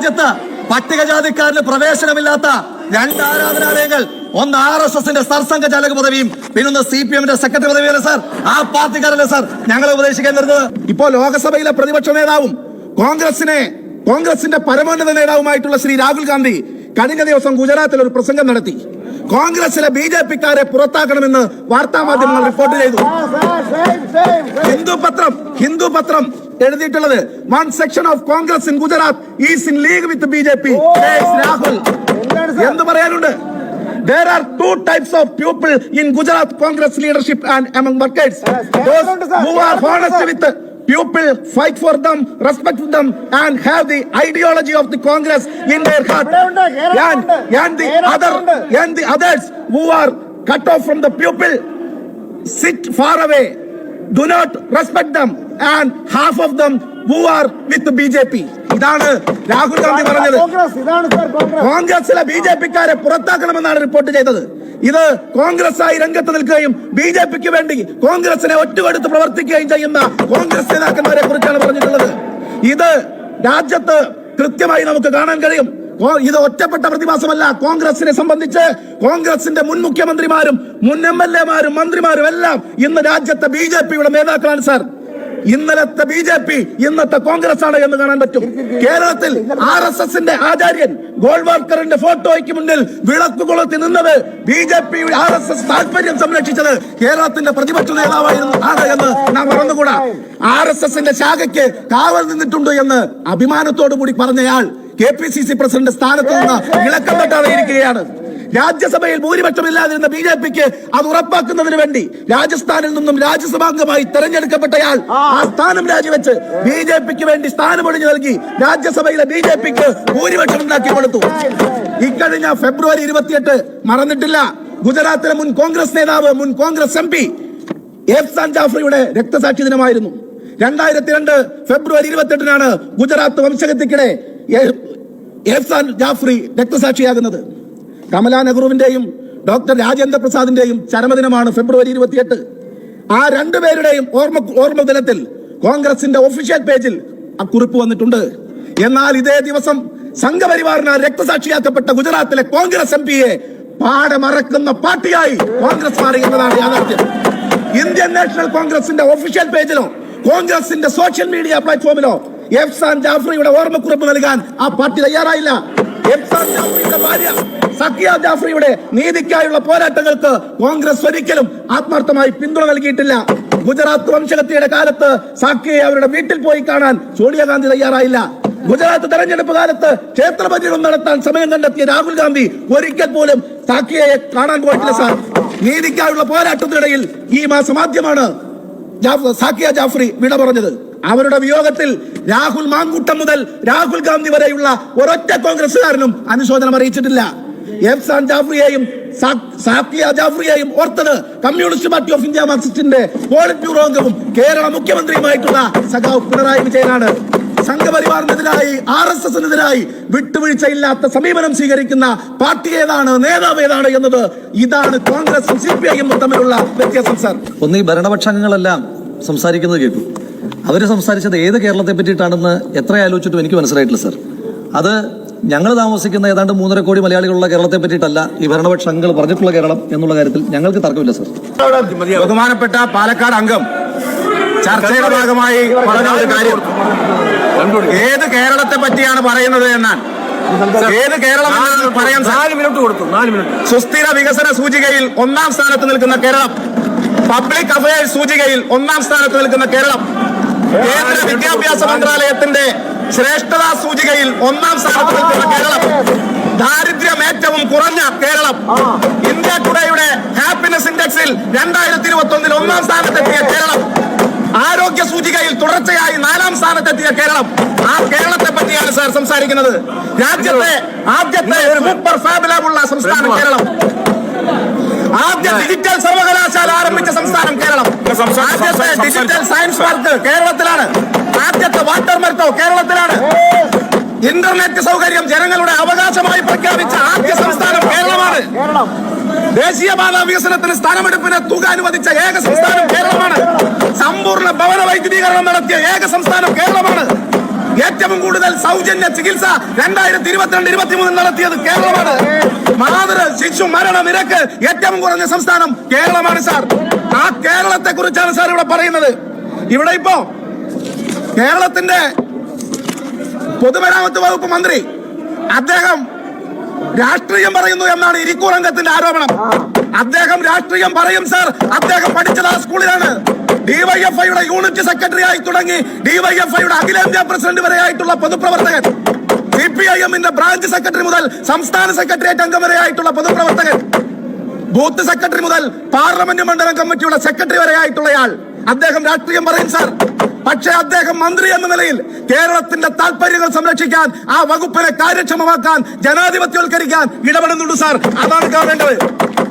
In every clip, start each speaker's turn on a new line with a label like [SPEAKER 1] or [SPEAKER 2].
[SPEAKER 1] രാജ്യത്ത് പട്ടികജാതിക്കാരന് പ്രവേശനമില്ലാത്ത രണ്ട് ആരാധനാലയങ്ങൾ. ഒന്ന് ആർ എസ് എസിന്റെ സർസംഘ ചാലക പദവിയും പിന്നൊന്ന് സി പി എമ്മിന്റെ സെക്രട്ടറി പദവിയല്ലേ സാർ. ആ പാർട്ടിക്കാരല്ലേ സാർ ഞങ്ങളെ ഉപദേശിക്കാൻ വരുന്നത്.
[SPEAKER 2] ഇപ്പോ ലോകസഭയിലെ പ്രതിപക്ഷ നേതാവും കോൺഗ്രസിനെ കോൺഗ്രസിന്റെ പരമോന്നത നേതാവുമായിട്ടുള്ള ശ്രീ രാഹുൽ ഗാന്ധി കഴിഞ്ഞ ദിവസം ഗുജറാത്തിൽ ഒരു പ്രസംഗം നടത്തി. കോൺഗ്രസിലെ ബി ജെ പിക്കാരെ പുറത്താക്കണമെന്ന് വാർത്താ മാധ്യമങ്ങൾ റിപ്പോർട്ട് ചെയ്തു. ഹിന്ദു പത്രം ഹിന്ദു പത്രം എഴുതിയിട്ടുള്ളത് one section of Congress in Gujarat is in league with B J P Rahul എന്ത് പറയാനുണ്ട് There are two types of people in Gujarat Congress leadership and among workers. Those who are honest with people, fight for them, respect them, and have the ideology of the Congress in their heart. And, and the other and the others who are cut off from the people sit far away, do not respect them, and of them who are with B J P ഇതാണ് രാഹുൽ ഗാന്ധി പറഞ്ഞത്. കോൺഗ്രസിലെ B J പിക്കാരെ പുറത്താക്കണമെന്നാണ് report ചെയ്തത്. ഇത് കോൺഗ്രസ് ആയി രംഗത്ത് നിൽക്കുകയും ബി ജെ പിക്ക് വേണ്ടി കോൺഗ്രസിനെ ഒറ്റുകൊടുത്ത് പ്രവർത്തിക്കുകയും ചെയ്യുന്ന കോൺഗ്രസ് നേതാക്കന്മാരെ കുറിച്ചാണ് പറഞ്ഞിട്ടുള്ളത്. ഇത് രാജ്യത്ത് കൃത്യമായി നമുക്ക് കാണാൻ കഴിയും. ഇത് ഒറ്റപ്പെട്ട പ്രതിഭാസമല്ല. കോൺഗ്രസിനെ സംബന്ധിച്ച് കോൺഗ്രസിന്റെ മുൻ മുഖ്യമന്ത്രിമാരും മുൻ എം എൽ എമാരും മന്ത്രിമാരും എല്ലാം ഇന്ന് രാജ്യത്തെ ബി ജെ പിയുടെ നേതാക്കളാണ് സാർ. ഇന്നലത്തെ ബി ജെ പി ഇന്നത്തെ കോൺഗ്രസ് ആണ് എന്ന് കാണാൻ പറ്റും. കേരളത്തിൽ ആർ എസ് എസിന്റെ ആചാര്യൻ ഗോൾവാർക്കറിന്റെ ഫോട്ടോയ്ക്ക് മുന്നിൽ വിളക്ക് കൊളുത്തി നിന്നത് B J P R S S താല്പര്യം സംരക്ഷിച്ചത് കേരളത്തിന്റെ പ്രതിപക്ഷ നേതാവായിരുന്നു ആണ് എന്ന് നാം മറന്നുകൂടാ. ആർ എസ് എസിന്റെ ശാഖയ്ക്ക് കാവൽ നിന്നിട്ടുണ്ട് എന്ന് അഭിമാനത്തോടു കൂടി പറഞ്ഞയാൾ K P C C president സ്ഥാനത്ത് നിന്ന് ഇളക്കം തട്ടാതെ ഇരിക്കുകയാണ്. രാജ്യസഭയിൽ ഭൂരിപക്ഷമില്ലാതിരുന്ന ബി ജെ പിക്ക് അത് ഉറപ്പാക്കുന്നതിന് വേണ്ടി രാജസ്ഥാനിൽ നിന്നും രാജ്യസഭാംഗമായി തെരഞ്ഞെടുക്കപ്പെട്ടയാൾ ആ. സ്ഥാനം രാജിവെച്ച് ബി ജെ പിക്ക് വേണ്ടി സ്ഥാനമൊഴിഞ്ഞു നൽകി രാജ്യസഭയിലെ ബി ജെ പിക്ക് ഭൂരിപക്ഷം ഉണ്ടാക്കി കൊടുത്തു ഇക്കഴിഞ്ഞ ഫെബ്രുവരി ഇരുപത്തിയെട്ട് മറന്നിട്ടില്ല. ഗുജറാത്തിലെ മുൻ കോൺഗ്രസ് നേതാവ് മുൻ കോൺഗ്രസ് എം പി എഫ്സാൻ ജാഫ്രിയുടെ രക്തസാക്ഷി ദിനമായിരുന്നു. രണ്ടായിരത്തി രണ്ട് ഫെബ്രുവരി ഇരുപത്തെട്ടിനാണ് ഗുജറാത്ത് വംശഗതിക്കിടെ എഫ്സാൻ ജാഫ്രി രക്തസാക്ഷിയാകുന്നത്. കമലാ നെഹ്റുവിന്റെയും ഡോക്ടർ രാജേന്ദ്ര പ്രസാദിന്റെയും ചരമദിനമാണ് ഫെബ്രുവരി ഇരുപത്തിയെട്ട്. ആ രണ്ടുപേരുടെയും ഓർമ്മ ഓർമ്മ ദിനത്തിൽ കോൺഗ്രസിന്റെ ഒഫീഷ്യൽ പേജിൽ ആ കുറിപ്പ് വന്നിട്ടുണ്ട്. എന്നാൽ ഇതേ ദിവസം സംഘപരിവാറിനാൽ രക്തസാക്ഷിയാക്കപ്പെട്ട ഗുജറാത്തിലെ കോൺഗ്രസ് എം പിയെ പാടമറക്കുന്ന പാർട്ടിയായി കോൺഗ്രസ് മാറി എന്നതാണ് യാഥാർത്ഥ്യം. ഇന്ത്യൻ നാഷണൽ കോൺഗ്രസിന്റെ ഒഫീഷ്യൽ പേജിലോ കോൺഗ്രസിന്റെ സോഷ്യൽ മീഡിയ പ്ലാറ്റ്ഫോമിലോ എഫ്സാൻ ജാഫ്രിയുടെ ഓർമ്മക്കുറിപ്പ് നൽകാൻ ആ പാർട്ടി തയ്യാറായില്ല. എഫ്സാൻ ജാഫ്രിയുടെ ഭാര്യ സക്കിയ ജാഫ്രിയുടെ നീതിക്കായുള്ള പോരാട്ടങ്ങൾക്ക് കോൺഗ്രസ് ഒരിക്കലും ആത്മാർത്ഥമായി പിന്തുണ നൽകിയിട്ടില്ല. ഗുജറാത്ത് വംശഹത്യയുടെ കാലത്ത് സാക്കിയെ അവരുടെ വീട്ടിൽ പോയി കാണാൻ സോണിയാഗാന്ധി തയ്യാറായില്ല. ഗുജറാത്ത് തെരഞ്ഞെടുപ്പ് കാലത്ത് ക്ഷേത്ര നടത്താൻ സമയം കണ്ടെത്തിയ രാഹുൽ ഗാന്ധി ഒരിക്കൽ പോലും സാഖിയെ കാണാൻ പോയിട്ടില്ല സാർ. നീതിക്കായുള്ള പോരാട്ടത്തിനിടയിൽ ഈ മാസം ആദ്യമാണ് സാക്കിയ ജാഫ്രി വിട പറഞ്ഞത്. അവരുടെ വിയോഗത്തിൽ രാഹുൽ മാങ്കൂട്ടം മുതൽ രാഹുൽ ഗാന്ധി വരെയുള്ള ഒരൊറ്റ കോൺഗ്രസുകാരനും അനുശോചനം അറിയിച്ചിട്ടില്ല. എഫ്സാൻ ജാഫ്രിയെയും സാക്കിയ ജാഫ്രിയെയും ഓർത്തത് കമ്മ്യൂണിസ്റ്റ് പാർട്ടി ഓഫ് ഇന്ത്യ മാർക്സിസ്റ്റിന്റെ പോളിറ്റ് ബ്യൂറോ അംഗവും കേരള മുഖ്യമന്ത്രിയുമായിട്ടുള്ള സഖാവ് പിണറായി വിജയനാണ്. സംഘപരിവാറിനെതിരായി ആർ എസ് എസിനെതിരായി വിട്ടുവീഴ്ചയില്ലാത്ത സമീപനം സ്വീകരിക്കുന്ന പാർട്ടി ഏതാണ് നേതാവ് ഏതാണ് എന്നത് ഇതാണ് കോൺഗ്രസും സി പി ഐയും തമ്മിലുള്ള വ്യത്യാസം സാർ.
[SPEAKER 1] ഒന്ന് ഈ ഭരണപക്ഷങ്ങളെല്ലാം സംസാരിക്കുന്നത് കേട്ടു അവർ സംസാരിച്ചത് ഏത് കേരളത്തെ പറ്റിയിട്ടാണെന്ന് എത്ര ആലോചിച്ചിട്ടും എനിക്ക് മനസ്സിലായിട്ടില്ല സർ. അത് ഞങ്ങൾ താമസിക്കുന്ന ഏതാണ്ട് മൂന്നര കോടി മലയാളികളുള്ള കേരളത്തെ പറ്റിയിട്ടല്ല ഈ ഭരണപക്ഷ അംഗങ്ങൾ പറഞ്ഞിട്ടുള്ള കേരളം എന്നുള്ള കാര്യത്തിൽ ഞങ്ങൾക്ക് തർക്കമില്ല സർ.
[SPEAKER 2] ബഹുമാനപ്പെട്ട പാലക്കാട് അംഗം. ചർച്ചയുടെ ഭാഗമായി പറഞ്ഞ ഒരു കാര്യം. ഏത് കേരളത്തെ പറ്റിയാണ് പറയുന്നത് എന്നാൽ? ഏത് കേരളം പറയാൻ നാല് മിനിറ്റ് കൊടുത്തു നാല് മിനിറ്റ്. സുസ്ഥിര വികസന സൂചികയിൽ ഒന്നാം സ്ഥാനത്ത് നിൽക്കുന്ന കേരളം. പബ്ലിക് അഫയേഴ്സ് സൂചികയിൽ ഒന്നാം സ്ഥാനത്ത് നിൽക്കുന്ന കേരളം. കേന്ദ്ര വിദ്യാഭ്യാസ മന്ത്രാലയത്തിന്റെ ശ്രേഷ്ഠതാ സൂചികയിൽ ഒന്നാം സ്ഥാനത്തുള്ള നിൽക്കുന്ന കേരളം. ദാരിദ്ര്യം ഏറ്റവും കുറഞ്ഞ കേരളം. ഇന്ത്യ ടുഡേയുടെ ഹാപ്പിനെസ് ഇൻഡെക്സിൽ രണ്ടായിരത്തി ഇരുപത്തി ഒന്നിൽ ഒന്നാം സ്ഥാനത്തെത്തിയ കേരളം. ആരോഗ്യ സൂചികയിൽ തുടർച്ചയായി നാലാം സ്ഥാനത്തെത്തിയ കേരളം. ആ കേരളത്തെ പറ്റിയാണ് സാർ സംസാരിക്കുന്നത്. രാജ്യത്തെ ആദ്യത്തെ സൂപ്പർ ഫാബിലാബുള്ള സംസ്ഥാനം കേരളം. ആദ്യ ഡിജിറ്റൽ സർവകലാശാല ആരംഭിച്ച സംസ്ഥാനം കേരളം. ആദ്യത്തെ ഡിജിറ്റൽ സയൻസ് പാർക്ക് കേരളത്തിലാണ്. ആദ്യത്തെ വാട്ടർ മെർട്ടോ കേരളത്തിലാണ്. ഇന്റർനെറ്റ് സൗകര്യം ജനങ്ങളുടെ അവകാശമായി പ്രഖ്യാപിച്ച ആദ്യ സംസ്ഥാനം കേരളമാണ്.
[SPEAKER 3] കേരളം.
[SPEAKER 2] ദേശീയപാത വികസനത്തിന് സ്ഥാനമെടുപ്പിന് തുക അനുവദിച്ച ഏക സംസ്ഥാനം കേരളമാണ്. സമ്പൂർണ ഭവന വൈദ്യുതീകരണം നടത്തിയ ഏക സംസ്ഥാനം കേരളമാണ്. ഏറ്റവും കൂടുതൽ സൗജന്യ ചികിത്സ രണ്ടായിരത്തി ഇരുപത്തിരണ്ട് ഇരുപത്തി മൂന്നിൽ നടത്തിയത് കേരളമാണ്. മാതൃ ശിശു മരണ നിരക്ക് ഏറ്റവും കുറഞ്ഞ സംസ്ഥാനം കേരളമാണ് സാർ. ആ കേരളത്തെ കുറിച്ചാണ് സാർ ഇവിടെ പറയുന്നത്. ഇവിടെ ഇപ്പോ കേരളത്തിന്റെ പൊതുമരാമത്ത് വകുപ്പ് മന്ത്രി അദ്ദേഹം രാഷ്ട്രീയം പറയുന്നു എന്നാണ് ഇരിക്കൂർ രംഗത്തിന്റെ ആരോപണം. അദ്ദേഹം രാഷ്ട്രീയം പറയും സർ. അദ്ദേഹം പഠിച്ചത് ആ സ്കൂളിലാണ്. ഡിവൈഎഫ്ഐയുടെ യൂണിറ്റ് സെക്രട്ടറി ആയി തുടങ്ങി ഡിവൈഎഫ്ഐയുടെ അഖിലേന്ത്യാ പ്രസിഡന്റ് വരെ ആയിട്ടുള്ള പൊതുപ്രവർത്തകൻ സി പി ഐ എമ്മിന്റെ ബ്രാഞ്ച് സെക്രട്ടറി മുതൽ സംസ്ഥാന സെക്രട്ടേറിയറ്റ് അംഗം വരെ ആയിട്ടുള്ള പൊതുപ്രവർത്തകൻ ബൂത്ത് സെക്രട്ടറി മുതൽ പാർലമെന്റ് മണ്ഡലം കമ്മിറ്റിയുടെ സെക്രട്ടറി വരെ ആയിട്ടുള്ളയാൾ അദ്ദേഹം രാഷ്ട്രീയം പറയും സാർ. പക്ഷേ അദ്ദേഹം മന്ത്രി എന്ന നിലയിൽ കേരളത്തിന്റെ താല്പര്യങ്ങൾ സംരക്ഷിക്കാൻ ആ വകുപ്പിനെ കാര്യക്ഷമമാക്കാൻ ജനാധിപത്യവൽക്കരിക്കാൻ ഇടപെടുന്നുണ്ട് സാർ. അതാണ് കാണേണ്ടത്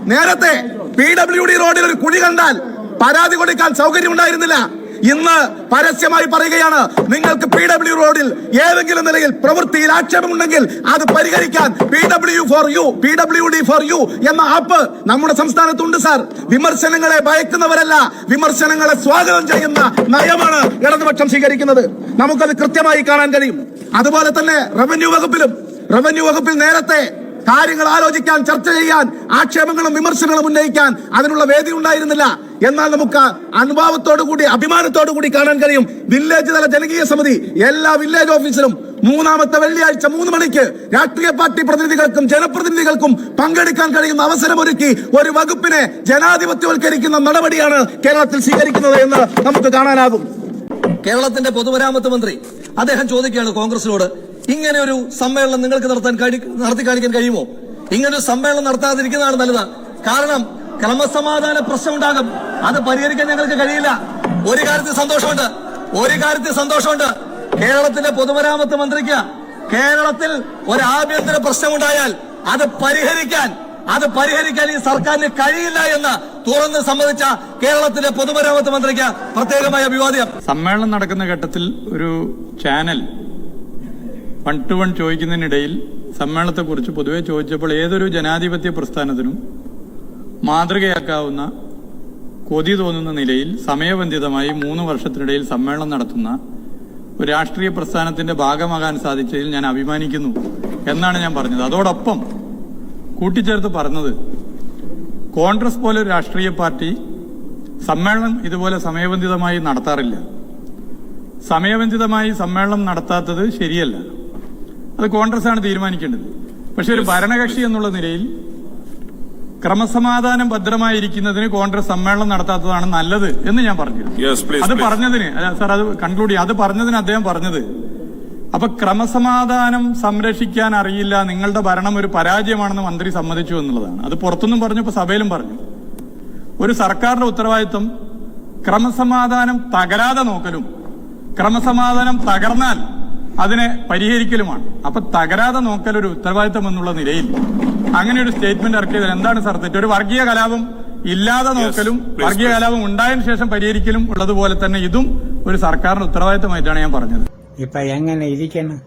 [SPEAKER 2] നേരത്തെ പി ഡബ്ല്യു ഡി റോഡിൽ ഒരു കുഴി കണ്ടാൽ പരാതി കൊടുക്കാൻ സൗകര്യം ഉണ്ടായിരുന്നില്ല ഇന്ന് പരസ്യമായി പറയുകയാണ് നിങ്ങൾക്ക് പി ഡബ്ല്യു റോഡിൽ ഏതെങ്കിലും നിലയിൽ പ്രവൃത്തിയിൽ ആക്ഷേപമുണ്ടെങ്കിൽ അത് പരിഹരിക്കാൻ P W for U P W D for U എന്ന ആപ്പ് നമ്മുടെ സംസ്ഥാനത്തുണ്ട് സാർ. വിമർശനങ്ങളെ ഭയക്കുന്നവരല്ല വിമർശനങ്ങളെ സ്വാഗതം ചെയ്യുന്ന നയമാണ് ഇടതുപക്ഷം സ്വീകരിക്കുന്നത്. നമുക്കത് കൃത്യമായി കാണാൻ കഴിയും. അതുപോലെ തന്നെ റവന്യൂ വകുപ്പിലും റവന്യൂ വകുപ്പിൽ നേരത്തെ കാര്യങ്ങൾ ആലോചിക്കാൻ ചർച്ച ചെയ്യാൻ ആക്ഷേപങ്ങളും വിമർശനങ്ങളും ഉന്നയിക്കാൻ അതിനുള്ള വേദി ഉണ്ടായിരുന്നില്ല. എന്നാൽ നമുക്ക് അനുഭാവത്തോടു കൂടി അഭിമാനത്തോടു കൂടി കാണാൻ കഴിയും. വില്ലേജ് തല ജനകീയ സമിതി എല്ലാ വില്ലേജ് ഓഫീസിലും മൂന്നാമത്തെ വെള്ളിയാഴ്ച മൂന്ന് മണിക്ക് രാഷ്ട്രീയ പാർട്ടി പ്രതിനിധികൾക്കും ജനപ്രതിനിധികൾക്കും പങ്കെടുക്കാൻ കഴിയുന്ന അവസരമൊരുക്കി ഒരു വകുപ്പിനെ ജനാധിപത്യവൽക്കരിക്കുന്ന നടപടിയാണ് കേരളത്തിൽ സ്വീകരിക്കുന്നത് എന്ന് നമുക്ക് കാണാനാകും.
[SPEAKER 1] കേരളത്തിന്റെ പൊതുമരാമത്ത് മന്ത്രി അദ്ദേഹം ചോദിക്കുകയാണ് കോൺഗ്രസിനോട് ഇങ്ങനെ ഒരു സമ്മേളനം നിങ്ങൾക്ക് നടത്താൻ നടത്തി കാണിക്കാൻ കഴിയുമോ? ഇങ്ങനെ ഒരു സമ്മേളനം നടത്താതിരിക്കുന്നതാണ് നല്ലത്. കാരണം ക്രമസമാധാന പ്രശ്നം ഉണ്ടാകും അത് പരിഹരിക്കാൻ ഞങ്ങൾക്ക് കഴിയില്ല. ഒരു കാര്യത്തിൽ സന്തോഷമുണ്ട്. ഒരു കാര്യത്തിൽ സന്തോഷമുണ്ട്. കേരളത്തിന്റെ പൊതുമരാമത്ത് മന്ത്രിക്ക് കേരളത്തിൽ ഒരു ആഭ്യന്തര പ്രശ്നമുണ്ടായാൽ അത് പരിഹരിക്കാൻ അത് പരിഹരിക്കാൻ ഈ സർക്കാരിന് കഴിയില്ല എന്ന് തുറന്ന് സമ്മതിച്ച കേരളത്തിലെ പൊതുമരാമത്ത് മന്ത്രിക്ക് പ്രത്യേകമായ അഭിവാദ്യം.
[SPEAKER 3] സമ്മേളനം നടക്കുന്ന ഘട്ടത്തിൽ ഒരു ചാനൽ വൺ ടു വൺ ചോദിക്കുന്നതിനിടയിൽ സമ്മേളനത്തെക്കുറിച്ച് പൊതുവെ ചോദിച്ചപ്പോൾ ഏതൊരു ജനാധിപത്യ പ്രസ്ഥാനത്തിനും മാതൃകയാക്കാവുന്ന കൊതി തോന്നുന്ന നിലയിൽ സമയബന്ധിതമായി മൂന്ന് വർഷത്തിനിടയിൽ സമ്മേളനം നടത്തുന്ന ഒരു രാഷ്ട്രീയ പ്രസ്ഥാനത്തിന്റെ ഭാഗമാകാൻ സാധിച്ചതിൽ ഞാൻ അഭിമാനിക്കുന്നു എന്നാണ് ഞാൻ പറഞ്ഞത്. അതോടൊപ്പം കൂട്ടിച്ചേർത്ത് പറഞ്ഞത് കോൺഗ്രസ് പോലെ ഒരു രാഷ്ട്രീയ പാർട്ടി സമ്മേളനം ഇതുപോലെ സമയബന്ധിതമായി നടത്താറില്ല. സമയബന്ധിതമായി സമ്മേളനം നടത്താത്തത് ശരിയല്ല. അത് കോൺഗ്രസ് ആണ് തീരുമാനിക്കേണ്ടത്. പക്ഷെ ഒരു ഭരണകക്ഷി എന്നുള്ള നിലയിൽ ക്രമസമാധാനം ഭദ്രമായിരിക്കുന്നതിന് കോൺഗ്രസ് സമ്മേളനം നടത്താത്തതാണ് നല്ലത് എന്ന് ഞാൻ പറഞ്ഞു. അത്. പറഞ്ഞതിന് സാർ അത് കൺക്ലൂഡ് ചെയ്യാം. അത് പറഞ്ഞതിന് അദ്ദേഹം പറഞ്ഞത് അപ്പൊ ക്രമസമാധാനം സംരക്ഷിക്കാൻ അറിയില്ല നിങ്ങളുടെ ഭരണം ഒരു പരാജയമാണെന്ന് മന്ത്രി സമ്മതിച്ചു എന്നുള്ളതാണ്. അത് പുറത്തുനിന്നും പറഞ്ഞു ഇപ്പൊ സഭയിലും പറഞ്ഞു. ഒരു സർക്കാരിന്റെ ഉത്തരവാദിത്വം ക്രമസമാധാനം തകരാതെ നോക്കലും ക്രമസമാധാനം തകർന്നാൽ അതിനെ പരിഹരിക്കലുമാണ്. അപ്പൊ തകരാതെ നോക്കൽ ഒരു ഉത്തരവാദിത്തം എന്നുള്ള നിലയിൽ അങ്ങനെ ഒരു സ്റ്റേറ്റ്മെന്റ് ഇറക്കിയതിൽ എന്താണ് സാർ തെറ്റ്? ഒരു വർഗീയ കലാപം ഇല്ലാതെ നോക്കലും വർഗീയ കലാപം ഉണ്ടായതിനു ശേഷം പരിഹരിക്കലും ഉള്ളതുപോലെ തന്നെ ഇതും ഒരു സർക്കാരിന്റെ ഉത്തരവാദിത്തമായിട്ടാണ് ഞാൻ പറഞ്ഞത്.
[SPEAKER 4] ഇപ്പൊ എങ്ങനെ ഇരിക്കണം?